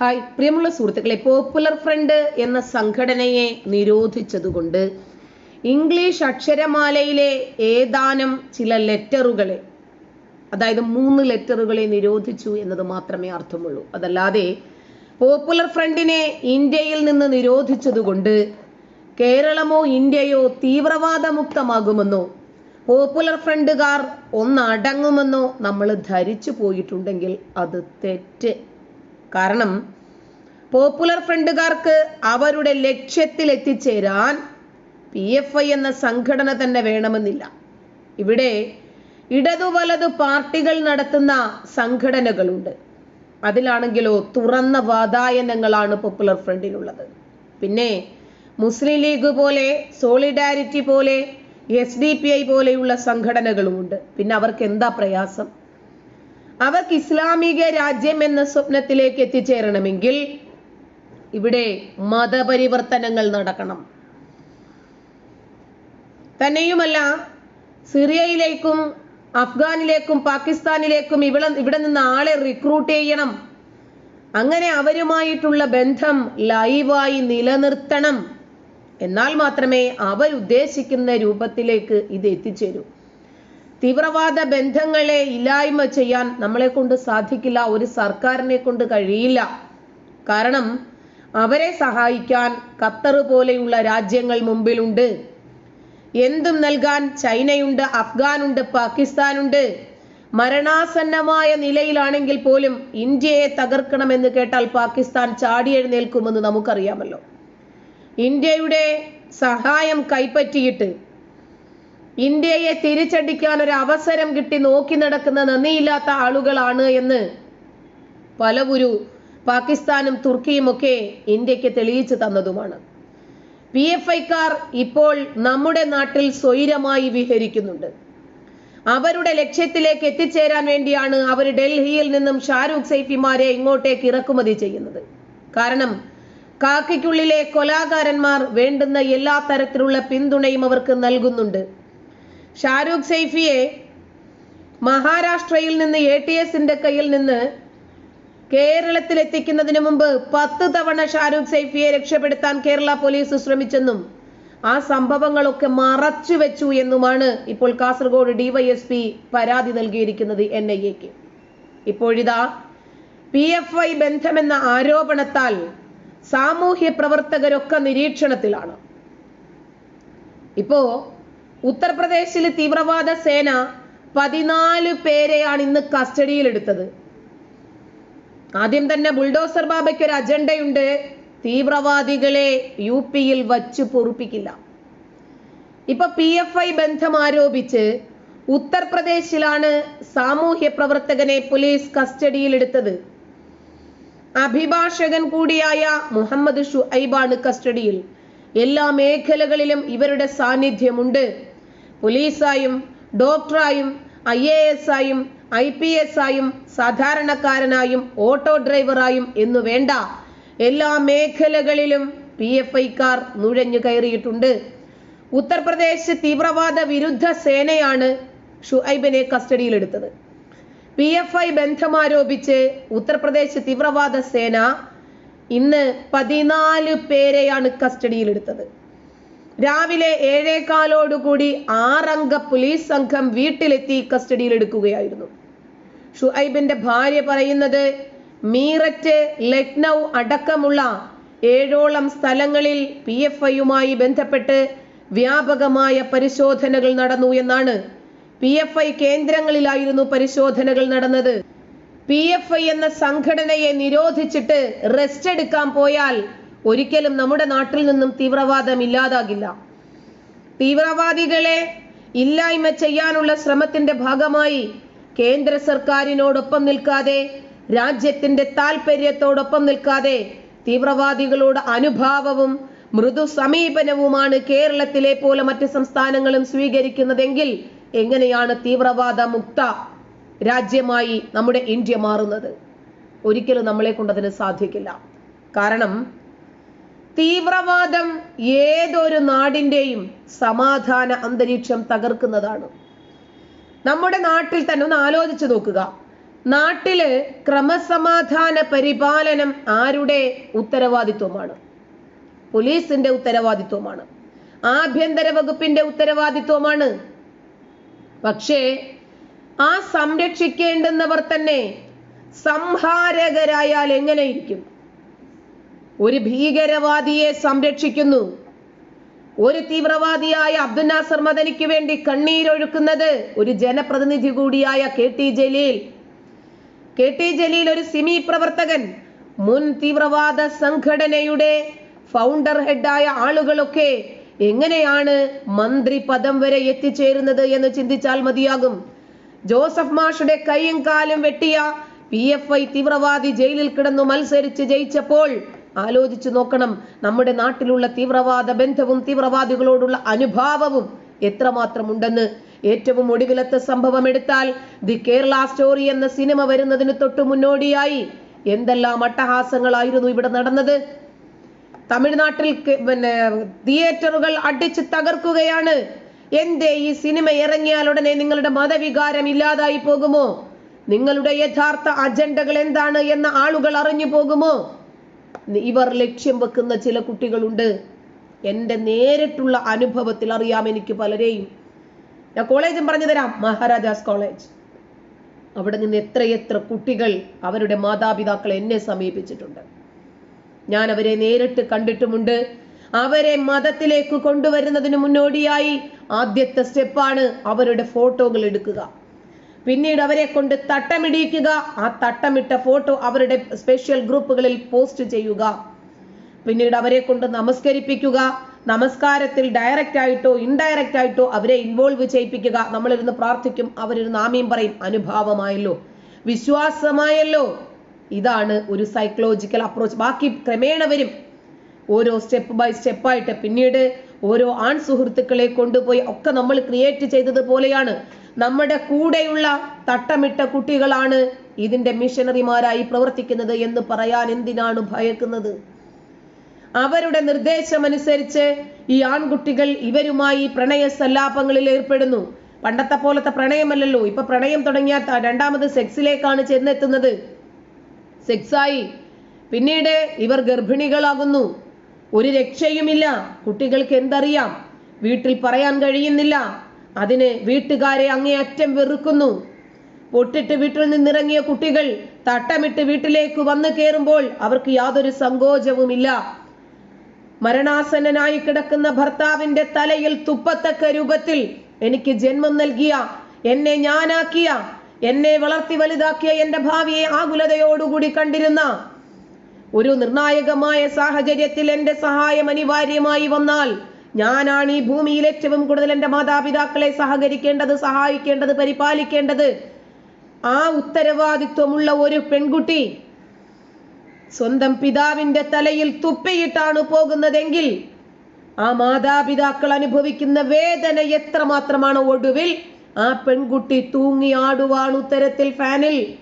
Hi. പ്രിയമുള്ള സുഹൃത്തുക്കളെ popular front എന്ന സംഘടനയെ നിരോധിച്ചതുകൊണ്ട് ഇംഗ്ലീഷ് അക്ഷരമാലയിലെ ഏതാനും ചില ലെറ്ററുകളെ അതായത് മൂന്ന് ലെറ്ററുകളെ നിരോധിച്ചു എന്നത് മാത്രമേ അർത്ഥമുള്ളൂ. അതല്ലാതെ പോപ്പുലർ ഫ്രണ്ടിനെ ഇന്ത്യയിൽ നിന്ന് നിരോധിച്ചതുകൊണ്ട് കേരളമോ ഇന്ത്യയോ തീവ്രവാദമുക്തമാകുമെന്നോ പോപ്പുലർ ഫ്രണ്ടുകാർ ഒന്നടങ്ങുമെന്നോ നമ്മൾ ധരിച്ചു പോയിട്ടുണ്ടെങ്കിൽ അത് തെറ്റ്. കാരണം പോപ്പുലർ ഫ്രണ്ടുകാർക്ക് അവരുടെ ലക്ഷ്യത്തിൽ എത്തിച്ചേരാൻ പി എഫ് ഐ എന്ന സംഘടന തന്നെ വേണമെന്നില്ല. ഇവിടെ ഇടതു വലതു പാർട്ടികൾ നടത്തുന്ന സംഘടനകളുണ്ട്. അതിലാണെങ്കിലോ തുറന്ന വാതായനങ്ങളാണ് പോപ്പുലർ ഫ്രണ്ടിലുള്ളത് പിന്നെ മുസ്ലിം ലീഗ് പോലെ സോളിഡാരിറ്റി പോലെ എസ് ഡി പി ഐ പോലെയുള്ള സംഘടനകളുമുണ്ട്. പിന്നെ അവർക്ക് എന്താ പ്രയാസം? അവർക്ക് ഇസ്ലാമിക രാജ്യം എന്ന സ്വപ്നത്തിലേക്ക് എത്തിച്ചേരണമെങ്കിൽ ഇവിടെ മതപരിവർത്തനങ്ങൾ നടക്കണം. തന്നെയുമല്ല സിറിയയിലേക്കും അഫ്ഗാനിലേക്കും പാകിസ്ഥാനിലേക്കും ഇവിടെ ഇവിടെ നിന്ന് ആളെ റിക്രൂട്ട് ചെയ്യണം. അങ്ങനെ അവരുമായിട്ടുള്ള ബന്ധം ലൈവായി നിലനിർത്തണം. എന്നാൽ മാത്രമേ അവരുദ്ദേശിക്കുന്ന രൂപത്തിലേക്ക് ഇത് എത്തിച്ചേരൂ. തീവ്രവാദ ബന്ധങ്ങളെ ഇല്ലായ്മ ചെയ്യാൻ നമ്മളെ കൊണ്ട് സാധിക്കില്ല ഒരു സർക്കാരിനെ കൊണ്ട് കഴിയില്ല. കാരണം അവരെ സഹായിക്കാൻ ഖത്തർ പോലെയുള്ള രാജ്യങ്ങൾ മുമ്പിലുണ്ട്. എന്തും നൽകാൻ ചൈനയുണ്ട് അഫ്ഗാനുണ്ട് പാകിസ്ഥാനുണ്ട്. മരണാസന്നമായ നിലയിലാണെങ്കിൽ പോലും ഇന്ത്യയെ തകർക്കണമെന്ന് കേട്ടാൽ പാകിസ്ഥാൻ ചാടിയെഴുന്നേൽക്കുമെന്ന് നമുക്കറിയാമല്ലോ. ഇന്ത്യയുടെ സഹായം കൈപ്പറ്റിയിട്ട് ഇന്ത്യയെ തിരിച്ചടിക്കാൻ ഒരു അവസരം കിട്ടി നോക്കി നടക്കുന്ന നന്ദിയില്ലാത്ത ആളുകളാണ് എന്ന് പലവുരു പാകിസ്ഥാനും തുർക്കിയും ഒക്കെ ഇന്ത്യയ്ക്ക് തെളിയിച്ചു തന്നതുമാണ്. പി എഫ് ഐക്കാർ ഇപ്പോൾ നമ്മുടെ നാട്ടിൽ സ്വൈരമായി വിഹരിക്കുന്നുണ്ട്. അവരുടെ ലക്ഷ്യത്തിലേക്ക് എത്തിച്ചേരാൻ വേണ്ടിയാണ് അവർ ഡൽഹിയിൽ നിന്നും ഷാരൂഖ് സൈഫിമാരെ ഇങ്ങോട്ടേക്ക് ഇറക്കുമതി ചെയ്യുന്നത്. കാരണം കാക്കിക്കുള്ളിലെ കൊലാകാരന്മാർ വേണ്ടുന്ന എല്ലാ തരത്തിലുള്ള പിന്തുണയും അവർക്ക് നൽകുന്നുണ്ട്. ഷാരൂഖ് സൈഫിയെ മഹാരാഷ്ട്രയിൽ നിന്ന് എ ടി എസിന്റെ കയ്യിൽ നിന്ന് കേരളത്തിൽ എത്തിക്കുന്നതിന് മുമ്പ് പത്ത് തവണ ഷാരൂഖ് സൈഫിയെ രക്ഷപ്പെടുത്താൻ കേരള പോലീസ് ശ്രമിച്ചെന്നും ആ സംഭവങ്ങളൊക്കെ മറച്ചു വെച്ചു എന്നുമാണ് ഇപ്പോൾ കാസർഗോഡ് ഡിവൈഎസ്പി പരാതി നൽകിയിരിക്കുന്നത് എൻ ഐ എക്ക് ഇപ്പോഴിതാ പി എഫ് ഐ ബന്ധമെന്ന ആരോപണത്താൽ സാമൂഹ്യ പ്രവർത്തകരൊക്കെ നിരീക്ഷണത്തിലാണ്. ഇപ്പോ ഉത്തർപ്രദേശിൽ തീവ്രവാദ സേന പതിനാല് പേരെയാണ് ഇന്ന് കസ്റ്റഡിയിലെടുത്തത്. ആദ്യം തന്നെ ബുൾഡോസർ ബാബയ്ക്ക് ഒരു അജണ്ടയുണ്ട്. തീവ്രവാദികളെ യു പിയിൽ വച്ചു പൊറുപ്പിക്കില്ല. ഇപ്പൊ പി എഫ് ഐ ബന്ധം ആരോപിച്ച് ഉത്തർപ്രദേശിലാണ് സാമൂഹ്യ പ്രവർത്തകനെ പോലീസ് കസ്റ്റഡിയിലെടുത്തത്. അഭിഭാഷകൻ കൂടിയായ മുഹമ്മദ് ഷുഐബാണ് കസ്റ്റഡിയിൽ. എല്ലാ മേഖലകളിലും ഇവരുടെ സാന്നിധ്യമുണ്ട്. പോലീസായും ഡോക്ടറായും ഐ എ എസ് ആയും ഐ പി എസ് ആയും സാധാരണക്കാരനായും ഓട്ടോ ഡ്രൈവറായും എന്നു വേണ്ട എല്ലാ മേഖലകളിലും പി എഫ് ഐക്കാർ നുഴഞ്ഞു കയറിയിട്ടുണ്ട്. ഉത്തർപ്രദേശ് തീവ്രവാദ വിരുദ്ധ സേനയാണ് ഷുഐബിനെ കസ്റ്റഡിയിലെടുത്തത്. പി എഫ് ഐ ബന്ധമാരോപിച്ച് ഉത്തർപ്രദേശ് തീവ്രവാദ സേന ഇന്ന് പതിനാല് പേരെയാണ് കസ്റ്റഡിയിലെടുത്തത്. രാവിലെ ഏഴേകാലോടുകൂടി ആറംഗ പോലീസ് സംഘം വീട്ടിലെത്തി കസ്റ്റഡിയിലെടുക്കുകയായിരുന്നു. ഷുഐബിന്റെ ഭാര്യ പറയുന്നത് മീററ്റ് ലക്നൗ അടക്കമുള്ള ഏഴോളം സ്ഥലങ്ങളിൽ പി എഫ് ഐയുമായി ബന്ധപ്പെട്ട് വ്യാപകമായ പരിശോധനകൾ നടന്നു എന്നാണ് പി എഫ് ഐ കേന്ദ്രങ്ങളിലായിരുന്നു പരിശോധനകൾ നടന്നത്. പി എഫ് ഐ എന്ന സംഘടനയെ നിരോധിച്ചിട്ട് റെസ്റ്റ് എടുക്കാൻ പോയാൽ ഒരിക്കലും നമ്മുടെ നാട്ടിൽ നിന്നും തീവ്രവാദം ഇല്ലാതാകില്ല. തീവ്രവാദികളെ ഇല്ലായ്മ ചെയ്യാനുള്ള ശ്രമത്തിന്റെ ഭാഗമായി കേന്ദ്ര സർക്കാരിനോടൊപ്പം നിൽക്കാതെ രാജ്യത്തിന്റെ താല്പര്യത്തോടൊപ്പം നിൽക്കാതെ തീവ്രവാദികളോട് അനുഭാവവും മൃദു സമീപനവുമാണ് കേരളത്തിലെ പോലെ മറ്റ് സംസ്ഥാനങ്ങളും സ്വീകരിക്കുന്നതെങ്കിൽ എങ്ങനെയാണ് തീവ്രവാദ മുക്ത രാജ്യമായി നമ്മുടെ ഇന്ത്യ മാറുന്നത്? ഒരിക്കലും നമ്മളെ കൊണ്ടതിന് സാധിക്കില്ല. കാരണം തീവ്രവാദം ഏതൊരു നാടിന്റെയും സമാധാന അന്തരീക്ഷം തകർക്കുന്നതാണ്. നമ്മുടെ നാട്ടിൽ തന്നെ ഒന്ന് ആലോചിച്ചു നോക്കുക. നാട്ടിൽ ക്രമസമാധാന പരിപാലനം ആരുടെ ഉത്തരവാദിത്വമാണ്? പോലീസിന്റെ ഉത്തരവാദിത്വമാണ്. ആഭ്യന്തര വകുപ്പിന്റെ ഉത്തരവാദിത്വമാണ്. പക്ഷേ ആ സംരക്ഷിക്കേണ്ടുന്നവർ തന്നെ സംഹാരകരായാൽ എങ്ങനെയിരിക്കും? ഒരു ഭീകരവാദിയെ സംരക്ഷിക്കുന്നു. ഒരു തീവ്രവാദിയായ അബ്ദുൽ നാസർ മദനിക്ക് വേണ്ടി കണ്ണീരൊഴുക്കുന്നത് ഒരു ജനപ്രതിനിധി കൂടിയായ K T Jaleel. K T Jaleel ഒരു സിമി പ്രവർത്തകൻ. മുൻ തീവ്രവാദ സംഘടനയുടെ ഫൗണ്ടർ ഹെഡായ ആളുകളൊക്കെ എങ്ങനെയാണ് മന്ത്രി പദം വരെ എത്തിച്ചേരുന്നത് എന്ന് ചിന്തിച്ചാൽ മതിയാകും. ജോസഫ് മാഷുടെ കൈയും കാലും വെട്ടിയ പി എഫ് ഐ തീവ്രവാദി ജയിലിൽ കിടന്നു മത്സരിച്ച് ജയിച്ചപ്പോൾ ആലോചിച്ചു നോക്കണം. നമ്മുടെ നാട്ടിലുള്ള തീവ്രവാദ ബന്ധവും തീവ്രവാദികളോടുള്ള അനുഭാവവും എത്രമാത്രം ഉണ്ടെന്ന് ഏറ്റവും ഒടുവിലത്തെ സംഭവം എടുത്താൽ ദി കേരള സ്റ്റോറി എന്ന സിനിമ വരുന്നതിന് തൊട്ടു മുന്നോടിയായി. എന്തെല്ലാം അട്ടഹാസങ്ങളായിരുന്നു ഇവിടെ നടന്നത്? തമിഴ്നാട്ടിൽ പിന്നെ തിയേറ്ററുകൾ അടിച്ച് തകർക്കുകയാണ്. എന്തേ ഈ സിനിമ ഇറങ്ങിയാൽ ഉടനെ നിങ്ങളുടെ മതവികാരം ഇല്ലാതായി പോകുമോ? നിങ്ങളുടെ യഥാർത്ഥ അജണ്ടകൾ എന്താണ് എന്ന ആളുകൾ അറിഞ്ഞു പോകുമോ? ഇവർ ലക്ഷ്യം വെക്കുന്ന ചില കുട്ടികളുണ്ട്. എന്റെ നേരിട്ടുള്ള അനുഭവത്തിൽ അറിയാം എനിക്ക് പലരെയും. ഞാൻ കോളേജും പറഞ്ഞു തരാം. മഹാരാജാസ് കോളേജ് അവിടെ നിന്ന് എത്രയെത്ര കുട്ടികൾ അവരുടെ മാതാപിതാക്കൾ എന്നെ സമീപിച്ചിട്ടുണ്ട്. ഞാൻ അവരെ നേരിട്ട് കണ്ടിട്ടുമുണ്ട്. അവരെ മതത്തിലേക്ക് കൊണ്ടുവരുന്നതിന് മുന്നോടിയായി ആദ്യത്തെ സ്റ്റെപ്പാണ് അവരുടെ ഫോട്ടോകൾ എടുക്കുക. പിന്നീട് അവരെ കൊണ്ട് തട്ടമിടിക്കുക ആ തട്ടമിട്ട ഫോട്ടോ അവരുടെ സ്പെഷ്യൽ ഗ്രൂപ്പുകളിൽ പോസ്റ്റ് ചെയ്യുക. പിന്നീട് അവരെ കൊണ്ട് നമസ്കരിപ്പിക്കുക. നമസ്കാരത്തിൽ ഡയറക്റ്റ് ആയിട്ടോ ഇൻഡയറക്റ്റ് ആയിട്ടോ അവരെ ഇൻവോൾവ് ചെയ്യിപ്പിക്കുക. നമ്മളിരുന്ന് പ്രാർത്ഥിക്കും അവരിരുന്ന് ആമീം പറയും. അനുഭാവമായല്ലോ. വിശ്വാസമായല്ലോ. ഇതാണ് ഒരു സൈക്കോളജിക്കൽ അപ്രോച്ച് ബാക്കി ക്രമേണ വരും. ഓരോ സ്റ്റെപ്പ് ബൈ സ്റ്റെപ്പായിട്ട് പിന്നീട് ഓരോ ആൺ സുഹൃത്തുക്കളെ കൊണ്ടുപോയി ഒക്കെ നമ്മൾ ക്രിയേറ്റ് ചെയ്തത് പോലെയാണ്. നമ്മുടെ കൂടെയുള്ള തട്ടമിട്ട കുട്ടികളാണ് ഇതിന്റെ മിഷനറിമാരായി പ്രവർത്തിക്കുന്നത് എന്ന് പറയാൻ എന്തിനാണ് ഭയക്കുന്നത്? അവരുടെ നിർദ്ദേശമനുസരിച്ച് ഈ ആൺകുട്ടികൾ ഇവരുമായി പ്രണയ സല്ലാപങ്ങളിൽ ഏർപ്പെടുന്നു. പണ്ടത്തെ പോലത്തെ പ്രണയമല്ലല്ലോ. ഇപ്പൊ പ്രണയം തുടങ്ങിയ രണ്ടാമത് സെക്സിലേക്കാണ് ചെന്നെത്തുന്നത്. സെക്സായി. പിന്നീട് ഇവർ ഗർഭിണികളാകുന്നു. ഒരു രക്ഷയുമില്ല. കുട്ടികൾക്ക് എന്തറിയാം? വീട്ടിൽ പറയാൻ കഴിയുന്നില്ല. അതിന് വീട്ടുകാരെ അങ്ങേയറ്റം വെറുക്കുന്നു. പൊട്ടിട്ട് വീട്ടിൽ നിന്നിറങ്ങിയ കുട്ടികൾ തട്ടമിട്ട് വീട്ടിലേക്ക് വന്നു കയറുമ്പോൾ അവർക്ക് യാതൊരു സങ്കോചവുമില്ല. മരണാസന്നനായി കിടക്കുന്ന ഭർത്താവിന്റെ തലയിൽ തുപ്പത്തക്ക രൂപത്തിൽ എനിക്ക് ജന്മം നൽകിയ എന്നെ ഞാനാക്കിയ എന്നെ വളർത്തി വലുതാക്കിയ എന്റെ ഭാവിയെ ആകുലതയോടുകൂടി കണ്ടിരുന്ന ഒരു നിർണായകമായ സാഹചര്യത്തിൽ എന്റെ സഹായം അനിവാര്യമായി വന്നാൽ ഞാനാണ് ഈ ഭൂമിയിൽ ഏറ്റവും കൂടുതൽ എന്റെ മാതാപിതാക്കളെ സഹകരിക്കേണ്ടത് സഹായിക്കേണ്ടത് പരിപാലിക്കേണ്ടത്. ആ ഉത്തരവാദിത്വമുള്ള ഒരു പെൺകുട്ടി സ്വന്തം പിതാവിന്റെ തലയിൽ തുപ്പിയിട്ടാണ് പോകുന്നതെങ്കിൽ ആ മാതാപിതാക്കൾ അനുഭവിക്കുന്ന വേദന എത്രമാത്രമാണ് ഒടുവിൽ ആ പെൺകുട്ടി തൂങ്ങി ആടുവാണ് ഉത്തരത്തിൽ ഫാനിൽ.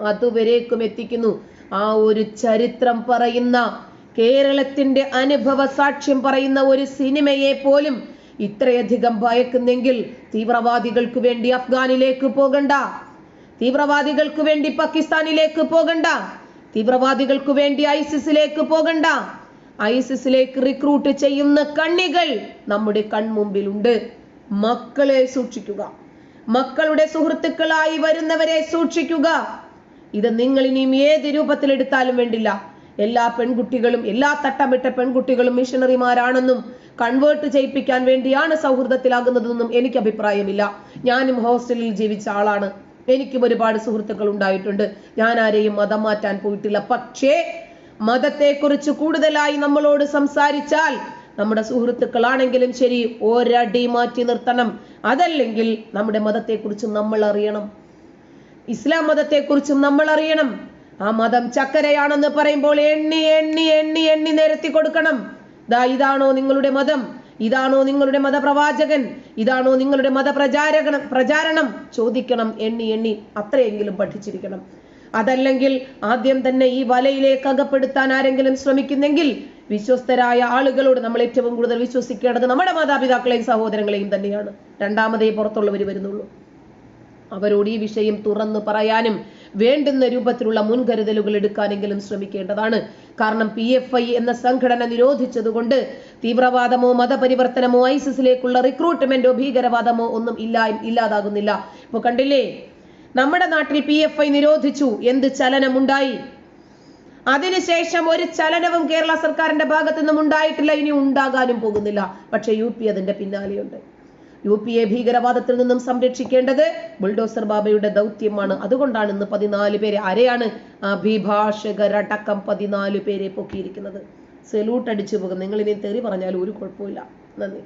അതുവരേക്കും എത്തിക്കുന്നു. ആ ഒരു ചരിത്രം പറയുന്ന കേരളത്തിന്റെ അനുഭവ സാക്ഷ്യം പറയുന്ന ഒരു സിനിമയെ പോലും ഇത്രയധികം ഭയക്കുന്നെങ്കിൽ തീവ്രവാദികൾക്ക് വേണ്ടി അഫ്ഗാനിലേക്ക് പോകണ്ട. തീവ്രവാദികൾക്ക് വേണ്ടി പാകിസ്ഥാനിലേക്ക് പോകണ്ട. തീവ്രവാദികൾക്ക് വേണ്ടി ഐസിസിലേക്ക് പോകണ്ട. ഐസിസിലേക്ക് റിക്രൂട്ട് ചെയ്യുന്ന കണ്ണികൾ നമ്മുടെ കൺമുമ്പിലുണ്ട്. മക്കളെ സൂക്ഷിക്കുക. മക്കളുടെ സുഹൃത്തുക്കളായി വരുന്നവരെ സൂക്ഷിക്കുക. ഇത് നിങ്ങൾ ഇനിയും ഏത് രൂപത്തിലെടുത്താലും വേണ്ടില്ല. എല്ലാ പെൺകുട്ടികളും എല്ലാ തട്ടമിട്ട പെൺകുട്ടികളും മിഷണറിമാരാണെന്നും കൺവേർട്ട് ചെയ്യിപ്പിക്കാൻ വേണ്ടിയാണ് സൗഹൃദത്തിലാകുന്നതെന്നും എനിക്ക് അഭിപ്രായമില്ല. ഞാനും ഹോസ്റ്റലിൽ ജീവിച്ച ആളാണ്. എനിക്കും ഒരുപാട് സുഹൃത്തുക്കൾ ഉണ്ടായിട്ടുണ്ട്. ഞാൻ ആരെയും മതം മാറ്റാൻ പോയിട്ടില്ല. പക്ഷേ മതത്തെക്കുറിച്ച് കൂടുതലായി നമ്മളോട് സംസാരിച്ചാൽ നമ്മുടെ സുഹൃത്തുക്കളാണെങ്കിലും ശരി ഒരടി മാറ്റി നിർത്തണം. അതല്ലെങ്കിൽ നമ്മുടെ മതത്തെക്കുറിച്ച് നമ്മൾ അറിയണം. ഇസ്ലാം മതത്തെക്കുറിച്ചും നമ്മൾ അറിയണം. ആ മതം ചക്കരയാണെന്ന് പറയുമ്പോൾ എണ്ണി എണ്ണി എണ്ണി എണ്ണി നിരത്തി കൊടുക്കണം. ദാ ഇതാണോ നിങ്ങളുടെ മതം? ഇതാണോ നിങ്ങളുടെ മതപ്രവാചകൻ? ഇതാണോ നിങ്ങളുടെ മതപ്രചാരകണം പ്രചാരണം? ചോദിക്കണം എണ്ണി എണ്ണി അത്രയെങ്കിലും പഠിച്ചിരിക്കണം. അതല്ലെങ്കിൽ ആദ്യം തന്നെ ഈ വലയിലേക്ക് അകപ്പെടുത്താൻ ആരെങ്കിലും ശ്രമിക്കുന്നെങ്കിൽ വിശ്വസ്തരായ ആളുകളോട് നമ്മൾ ഏറ്റവും കൂടുതൽ വിശ്വസിക്കേണ്ടത് നമ്മുടെ മാതാപിതാക്കളെയും സഹോദരങ്ങളെയും തന്നെയാണ്. രണ്ടാമതേ പുറത്തുള്ളവർ വരുന്നുള്ളൂ. അവരോട് ഈ വിഷയം തുറന്നു പറയാനും വേണ്ടുന്ന രൂപത്തിലുള്ള മുൻകരുതലുകൾ എടുക്കാനെങ്കിലും ശ്രമിക്കേണ്ടതാണ്. കാരണം പി എഫ് ഐ എന്ന സംഘടന നിരോധിച്ചതുകൊണ്ട് തീവ്രവാദമോ മതപരിവർത്തനമോ ഐസിസിലേക്കുള്ള റിക്രൂട്ട്മെന്റോ ഭീകരവാദമോ ഒന്നും ഇല്ല ഇല്ലാതാകുന്നില്ല. ഇപ്പൊ കണ്ടില്ലേ? നമ്മുടെ നാട്ടിൽ പി എഫ് ഐ നിരോധിച്ചു. എന്ത് ചലനമുണ്ടായി? അതിനുശേഷം ഒരു ചലനവും കേരള സർക്കാരിന്റെ ഭാഗത്തു നിന്നും ഉണ്ടായിട്ടില്ല. ഇനി ഉണ്ടാകാനും പോകുന്നില്ല. പക്ഷെ യു പി അതിന്റെ പിന്നാലെയുണ്ട്. യു പി എ ഭീകരവാദത്തിൽ നിന്നും സംരക്ഷിക്കേണ്ടത്? ബുൾഡോസർ ബാബയുടെ ദൗത്യമാണ്. അതുകൊണ്ടാണ് ഇന്ന് പതിനാല് പേരെ ആരെയാണ് അഭിഭാഷകരടക്കം പതിനാല് പേരെ പൊക്കിയിരിക്കുന്നത്? സെലൂട്ട് അടിച്ചു പോകും. നിങ്ങൾ ഇനി തെറി പറഞ്ഞാൽ ഒരു കുഴപ്പമില്ല നന്ദി.